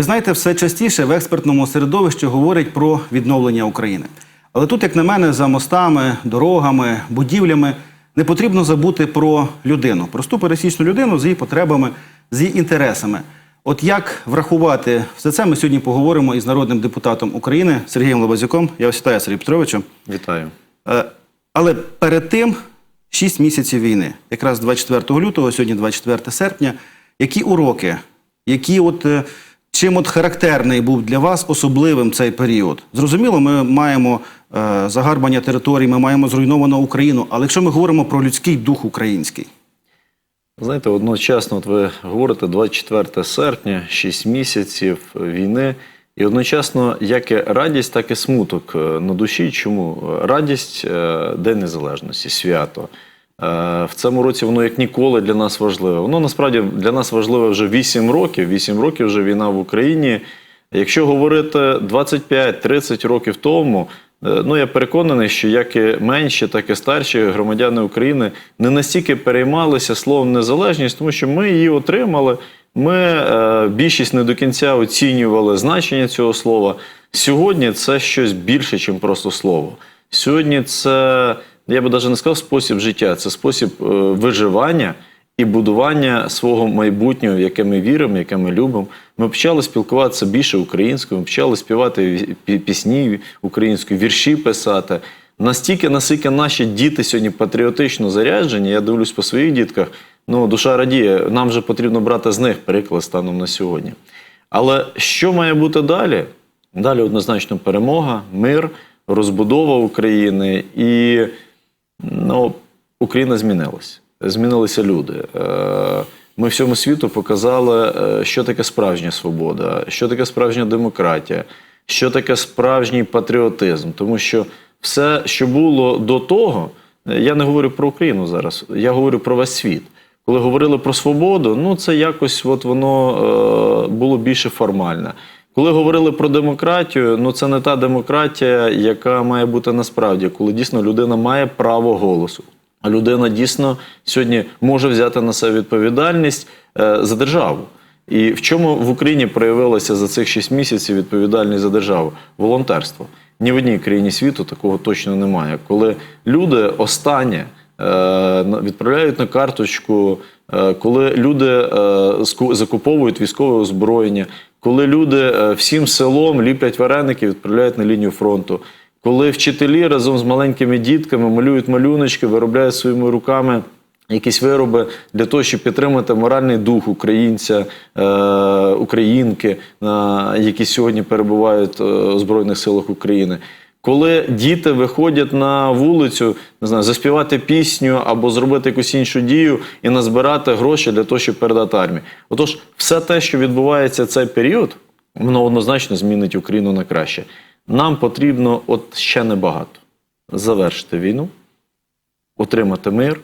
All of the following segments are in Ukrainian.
Ви знаєте, все частіше в експертному середовищі говорять про відновлення України. Але тут, як на мене, за мостами, дорогами, будівлями не потрібно забути про людину, просту пересічну людину з її потребами, з її інтересами. От як врахувати все це, ми сьогодні поговоримо із народним депутатом України Сергієм Лобазюком. Я вас вітаю, Сергій Петровичу. Вітаю. Е, Але перед тим 6 місяців війни, якраз 24 лютого, сьогодні 24 серпня. Які уроки, які от е, чим от характерний був для вас особливим цей період? Зрозуміло, ми маємо е, загарбання територій, ми маємо зруйновану Україну. Але якщо ми говоримо про людський дух український, Знаєте, одночасно, от ви говорите 24 серпня, 6 місяців війни, і одночасно як і радість, так і смуток е, на душі. Чому? Радість е, День Незалежності, свято. Е, В цьому році воно як ніколи для нас важливе. Воно насправді для нас важливе вже 8 років. 8 років вже війна в Україні. Якщо говорити 25-30 років тому, е, ну я переконаний, що як і менші, так і старші громадяни України не настільки переймалися словом незалежність, тому що ми її отримали. Ми е, більшість не до кінця оцінювали значення цього слова. Сьогодні це щось більше, ніж просто слово. Сьогодні це, я би навіть не сказав спосіб життя, це спосіб е, виживання і будування свого майбутнього, яке ми віримо, яке ми любимо. Ми почали спілкуватися більше українською, ми почали співати пісні українською, вірші писати. Настільки, наскільки наші діти сьогодні патріотично заряджені, я дивлюсь по своїх дітках, ну душа радіє, нам вже потрібно брати з них приклад станом на сьогодні. Але що має бути далі? Далі однозначно перемога, мир, розбудова України і ну, Україна змінилась. Змінилися люди. Е, Ми всьому світу показали, е, що таке справжня свобода, що таке справжня демократія, що таке справжній патріотизм. Тому що все, що було до того, е, я не говорю про Україну зараз, я говорю про весь світ. Коли говорили про свободу, ну це якось от воно було більше формальне. Коли говорили про демократію, ну це не та демократія, яка має бути насправді, коли дійсно людина має право голосу. А людина дійсно сьогодні може взяти на себе відповідальність е, за державу. І в чому в Україні проявилася за цих 6 місяців відповідальність за державу? Волонтерство. Ні в одній країні світу такого точно немає. Коли люди останнє е, відправляють на карточку, е, коли люди закуповують військове озброєння, коли люди е, всім селом ліплять вареники, відправляють на лінію фронту. Коли вчителі разом з маленькими дітками малюють малюночки, виробляють своїми руками якісь вироби для того, щоб підтримати моральний дух українця, е, українки, е, які сьогодні перебувають е, у Збройних силах України. Коли діти виходять на вулицю, не знаю, заспівати пісню або зробити якусь іншу дію і назбирати гроші для того, щоб передати армії. Отож, все те, що відбувається цей період, воно однозначно змінить Україну на краще. Нам потрібно от ще небагато завершити війну, отримати мир.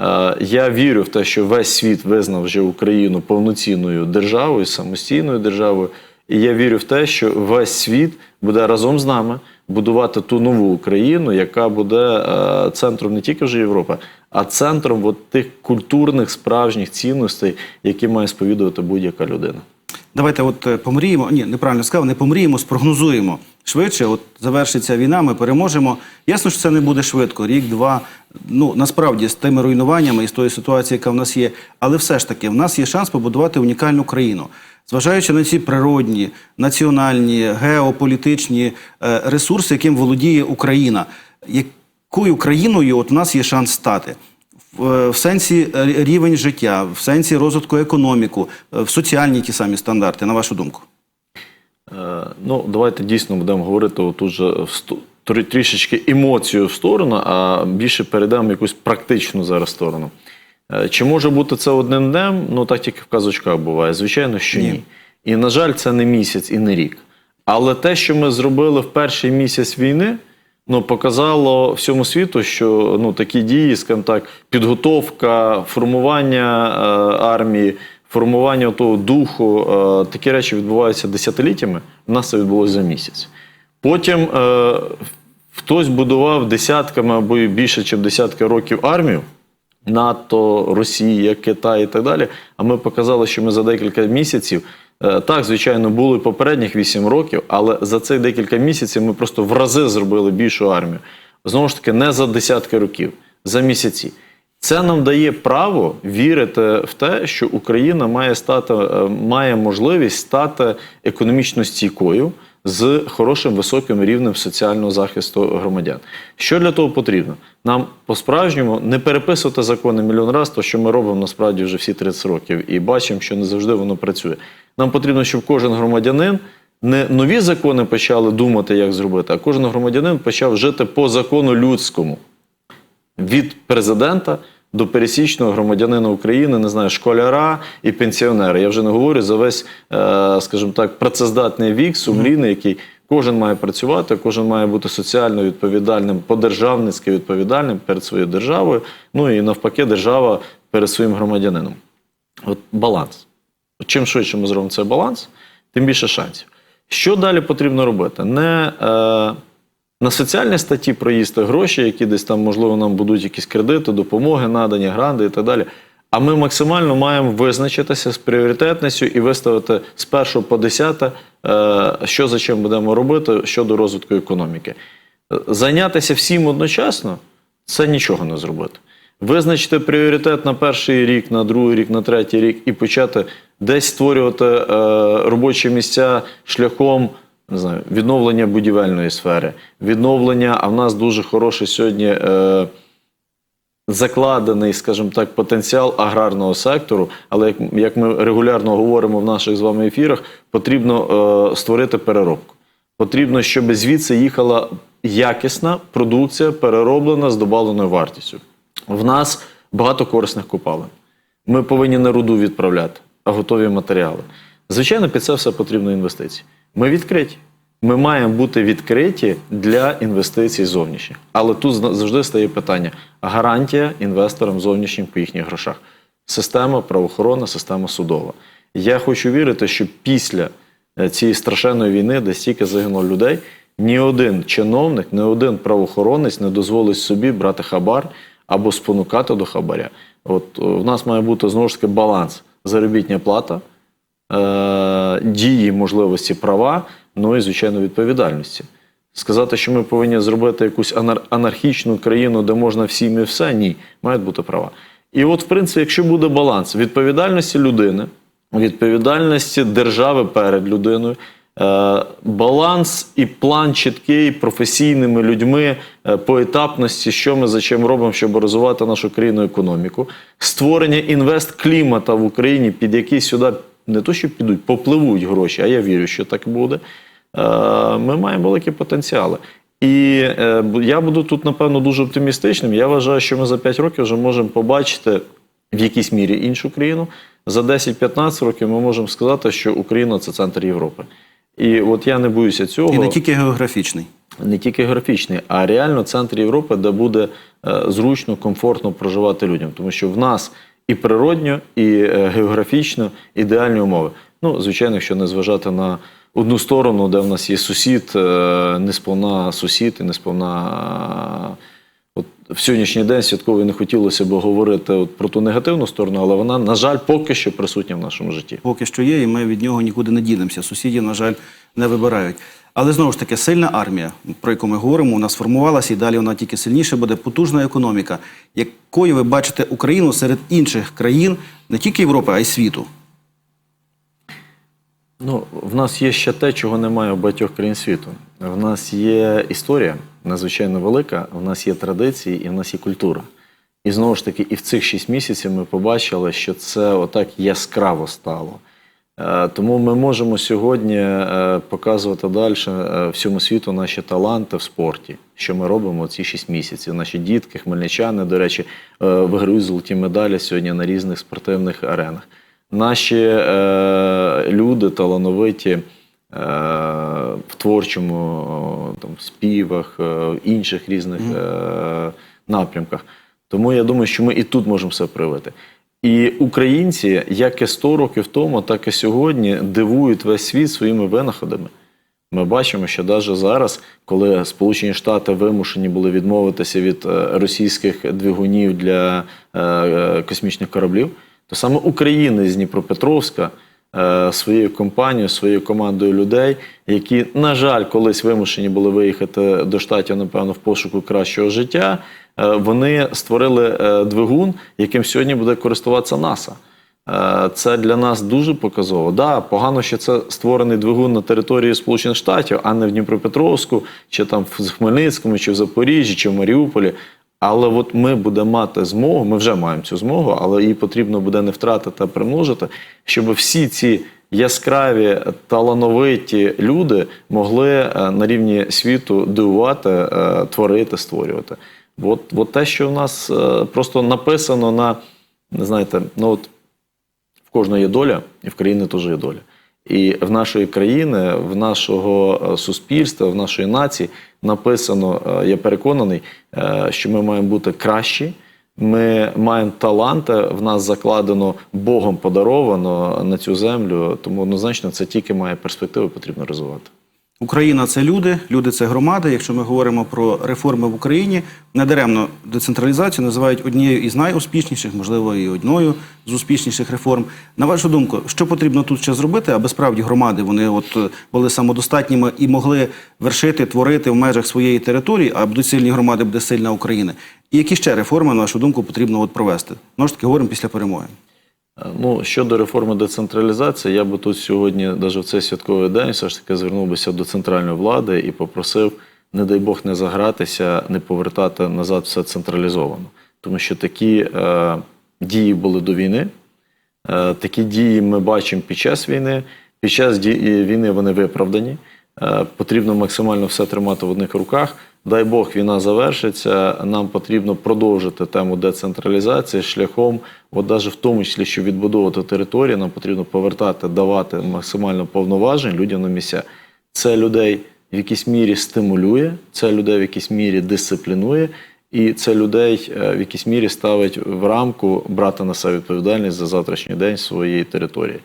Е, Я вірю в те, що весь світ визнав вже Україну повноцінною державою, самостійною державою. І я вірю в те, що весь світ буде разом з нами будувати ту нову Україну, яка буде е, центром не тільки вже Європи, а центром от тих культурних справжніх цінностей, які має сповідувати будь-яка людина. Давайте от е, помріємо. Ні, неправильно сказав, не помріємо, спрогнозуємо швидше. От завершиться війна, ми переможемо. Ясно, що це не буде швидко, рік, два. Ну насправді з тими руйнуваннями і з тою ситуацією, яка в нас є. Але все ж таки, в нас є шанс побудувати унікальну країну. Зважаючи на ці природні, національні, геополітичні е, ресурси, яким володіє Україна, якою країною от у нас є шанс стати? В, е, сенсі е, рівень життя, в сенсі розвитку економіку, е, в соціальні ті самі стандарти, на вашу думку? Ну, давайте дійсно будемо говорити отут же в трішечки емоцію в сторону, а більше перейдемо в якусь практичну зараз сторону. Чи може бути це одним днем? Ну так тільки в казочках буває. Звичайно, що ні. Ні. І, на жаль, це не місяць і не рік. Але те, що ми зробили в перший місяць війни, ну, показало всьому світу, що ну, такі дії, скажімо так, підготовка, формування е, армії, формування того духу, е, такі речі відбуваються десятиліттями. У нас це відбулося за місяць. Потім е, хтось будував десятками або більше, ніж десятки років армію. НАТО, Росія, Китай і так далі. А ми показали, що ми за декілька місяців Так, звичайно, були попередніх 8 років, але за цих декілька місяців ми просто в рази зробили більшу армію. Знову ж таки, не за десятки років, за місяці. Це нам дає право вірити в те, що Україна має стати, е, має можливість стати економічно стійкою з хорошим високим рівнем соціального захисту громадян. Що для того потрібно? Нам по-справжньому не переписувати закони мільйон разів, то що ми робимо насправді вже всі 30 років, і бачимо, що не завжди воно працює. Нам потрібно, щоб кожен громадянин не нові закони почали думати, як зробити, а кожен громадянин почав жити по закону людському від президента до пересічного громадянина України, не знаю, школяра і пенсіонера. Я вже не говорю за весь, е, скажімо так, працездатний вік, сумлінний, який кожен має працювати, кожен має бути соціально відповідальним, подержавницьки відповідальним перед своєю державою. Ну і навпаки, держава перед своїм громадянином. От баланс. От Чим швидше ми зробимо цей баланс, тим більше шансів. Що далі потрібно робити? Не е, на соціальні статті проїсти гроші, які десь там, можливо, нам будуть якісь кредити, допомоги, надані, гранди і так далі. А ми максимально маємо визначитися з пріоритетністю і виставити з першого по десяте, е, що за чим будемо робити щодо розвитку економіки. Зайнятися всім одночасно це нічого не зробити. Визначити пріоритет на перший рік, на другий рік, на третій рік і почати десь створювати е, робочі місця шляхом не знаю, відновлення будівельної сфери, відновлення, а в нас дуже хороший сьогодні. Е, закладений, скажімо так, потенціал аграрного сектору, але як, як ми регулярно говоримо в наших з вами ефірах, потрібно е, створити переробку. Потрібно, щоб звідси їхала якісна продукція, перероблена з добавленою вартістю. В нас багато корисних копалин. Ми повинні не руду відправляти, а готові матеріали. Звичайно, під це все потрібно інвестиції. Ми відкриті. Ми маємо бути відкриті для інвестицій зовнішніх. Але тут завжди стає питання: гарантія інвесторам зовнішнім по їхніх грошах. Система правоохоронна, система судова. Я хочу вірити, що після е, цієї страшенної війни, де стільки загинуло людей, ні один чиновник, ні один правоохоронець не дозволить собі брати хабар або спонукати до хабаря. От е, в нас має бути знову ж таки баланс заробітня плата, е, дії, можливості, права, ну і звичайно відповідальності. Сказати, що ми повинні зробити якусь анархічну країну, де можна всім і все, ні, мають бути права. І от, в принципі, якщо буде баланс відповідальності людини, відповідальності держави перед людиною, е, баланс і план чіткий професійними людьми е, по етапності, що ми за чим робимо, щоб розвивати нашу країну економіку, створення інвест-клімата в Україні, під який сюди не то, що підуть, попливуть гроші, а я вірю, що так буде. Е, Ми маємо великі потенціали. І е, я буду тут, напевно, дуже оптимістичним. Я вважаю, що ми за 5 років вже можемо побачити в якійсь мірі іншу країну. За 10-15 років ми можемо сказати, що Україна це центр Європи. І от я не боюся цього І не тільки географічний. не тільки географічний, а реально центр Європи, де буде е, зручно, комфортно проживати людям. Тому що в нас і природньо, і е, географічно ідеальні умови. Ну, звичайно, якщо не зважати на одну сторону, де в нас є сусід, е, не сповна сусід і не сповна. е, От в сьогоднішній день святково не хотілося б говорити от про ту негативну сторону, але вона, на жаль, поки що присутня в нашому житті. Поки що є, і ми від нього нікуди не дінемося. Сусідів, на жаль, не вибирають. Але знову ж таки, сильна армія, про яку ми говоримо, у нас формувалася, і далі вона тільки сильніше буде. Потужна економіка. Якою ви бачите Україну серед інших країн, не тільки Європи, а й світу? Ну, в нас є ще те, чого немає у багатьох країн світу. В нас є історія надзвичайно велика, в нас є традиції і в нас є культура. І знову ж таки, і в цих шість місяців ми побачили, що це отак яскраво стало. Е, Тому ми можемо сьогодні е, показувати далі е, всьому світу наші таланти в спорті, що ми робимо ці шість місяців. Наші дітки, хмельничани, до речі, виграють золоті медалі сьогодні на різних спортивних аренах. Наші люди талановиті в творчому там, співах, е, інших різних напрямках. Тому я думаю, що ми і тут можемо все проявити. І українці, як і 100 років тому, так і сьогодні дивують весь світ своїми винаходами. Ми бачимо, що навіть зараз, коли Сполучені Штати вимушені були відмовитися від е, російських двигунів для е, е, космічних кораблів, то саме України з Дніпропетровська своєю компанією, своєю командою людей, які, на жаль, колись вимушені були виїхати до штатів, напевно, в пошуку кращого життя. Е, Вони створили е, двигун, яким сьогодні буде користуватися НАСА. Е, Це для нас дуже показово. Да, погано, що це створений двигун на території Сполучених Штатів, а не в Дніпропетровську, чи там в Хмельницькому, чи в Запоріжжі, чи в Маріуполі. Але от ми будемо мати змогу, ми вже маємо цю змогу, але її потрібно буде не втратити, а примножити, щоб всі ці яскраві, талановиті люди могли е, на рівні світу дивувати, е, творити, створювати. От, от те, що в нас е, просто написано на, не знаєте, ну от в кожної є доля, і в країни теж є доля. І в нашої країни, в нашого е, суспільства, в нашої нації написано, е, я переконаний, е, що ми маємо бути кращі. Ми маємо таланти, в нас закладено Богом подаровано на цю землю. Тому однозначно це тільки має перспективу, потрібно розвивати. Україна це люди, люди це громади. Якщо ми говоримо про реформи в Україні, недаремно децентралізацію називають однією із найуспішніших, можливо, і одною з успішніших реформ. На вашу думку, що потрібно тут ще зробити, аби справді громади вони от е, були самодостатніми і могли вершити, творити в межах своєї території, а будуть сильні громади, буде сильна Україна. І які ще реформи, на вашу думку, потрібно от провести? Ж таки говоримо після перемоги. Е, Ну, щодо реформи децентралізації, я би тут сьогодні, навіть в цей святковий день, все ж таки звернув бися до центральної влади і попросив, не дай Бог, не загратися, не повертати назад все централізовано. Тому що такі е, дії були до війни, е, такі дії ми бачимо під час війни. Під час війни вони виправдані. Е, Потрібно максимально все тримати в одних руках. Дай Бог, війна завершиться. Нам потрібно продовжити тему децентралізації шляхом, от навіть в тому числі, щоб відбудовувати території, нам потрібно повертати, давати максимально повноважень людям на місця. Це людей в якійсь мірі стимулює, це людей в якійсь мірі дисциплінує, і це людей е, в якійсь мірі ставить в рамку брати на себе відповідальність за завтрашній день своєї території.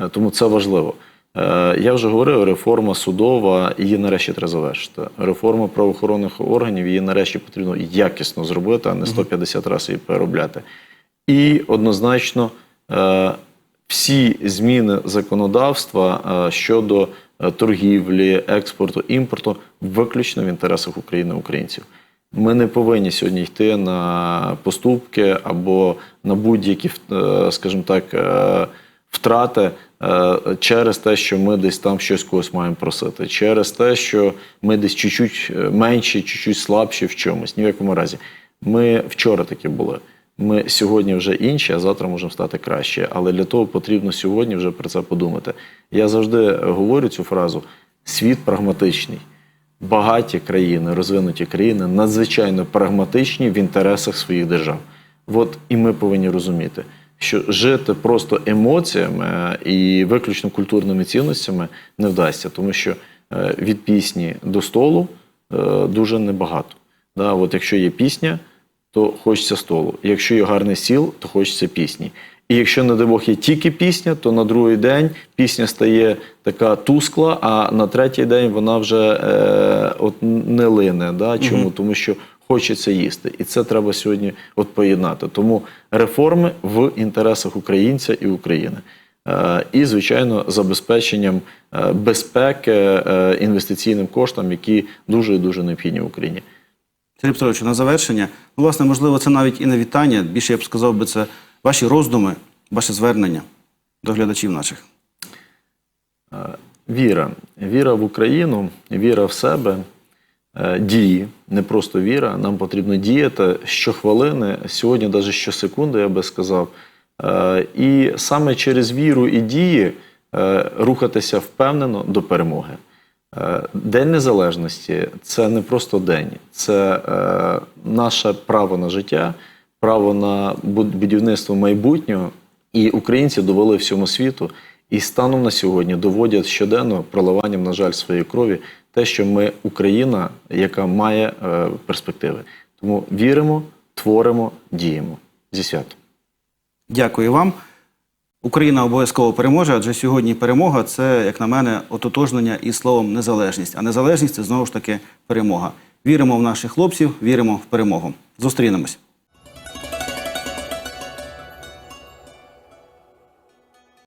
Е, Тому це важливо. Е, Я вже говорив, реформа судова, її нарешті треба завершити. Реформа правоохоронних органів, її нарешті потрібно якісно зробити, а не 150 разів її переробляти. І однозначно е, всі зміни законодавства е, щодо торгівлі, експорту, імпорту виключно в інтересах України українців. Ми не повинні сьогодні йти на поступки або на будь-які, скажімо так, втрати через те, що ми десь там щось когось маємо просити, через те, що ми десь чуть-чуть е, менші, чуть-чуть слабші в чомусь. Ні в якому разі. Ми вчора такі були. Ми сьогодні вже інші, а завтра можемо стати краще. Але для того потрібно сьогодні вже про це подумати. Я завжди говорю цю фразу: світ прагматичний. Багаті країни, розвинуті країни надзвичайно прагматичні в інтересах своїх держав. От і ми повинні розуміти, що жити просто емоціями і виключно культурними цінностями не вдасться, тому що е, від пісні до столу е, дуже небагато. Да, от якщо є пісня, то хочеться столу. Якщо є гарний стіл, то хочеться пісні. І якщо, не дай Бог, є тільки пісня, то на другий день пісня стає така тускла, а на третій день вона вже е, от не лине. Да? Чому? Тому що хочеться їсти. І це треба сьогодні от поєднати. Тому реформи в інтересах українця і України. Е, І, звичайно, забезпеченням е, безпеки е, інвестиційним коштам, які дуже і дуже необхідні в Україні. Сергій Петрович, на завершення. Ну, власне, можливо, це навіть і не вітання. Більше я б сказав би, це ваші роздуми, ваше звернення до глядачів наших. Віра. Віра в Україну, віра в себе, дії, не просто віра. Нам потрібно діяти щохвилини, сьогодні, навіть щосекунди, я би сказав. Е, І саме через віру і дії е, рухатися впевнено до перемоги. Е, День Незалежності це не просто день, це е, наше право на життя, право на будівництво майбутнього. І українці довели всьому світу, і станом на сьогодні доводять щоденно проливанням, на жаль, своєї крові те, що ми Україна, яка має е, перспективи. Тому віримо, творимо, діємо зі святом. Дякую вам. Україна обов'язково переможе, адже сьогодні перемога це, як на мене, ототожнення із словом незалежність. А незалежність це знову ж таки перемога. Віримо в наших хлопців, віримо в перемогу. Зустрінемось.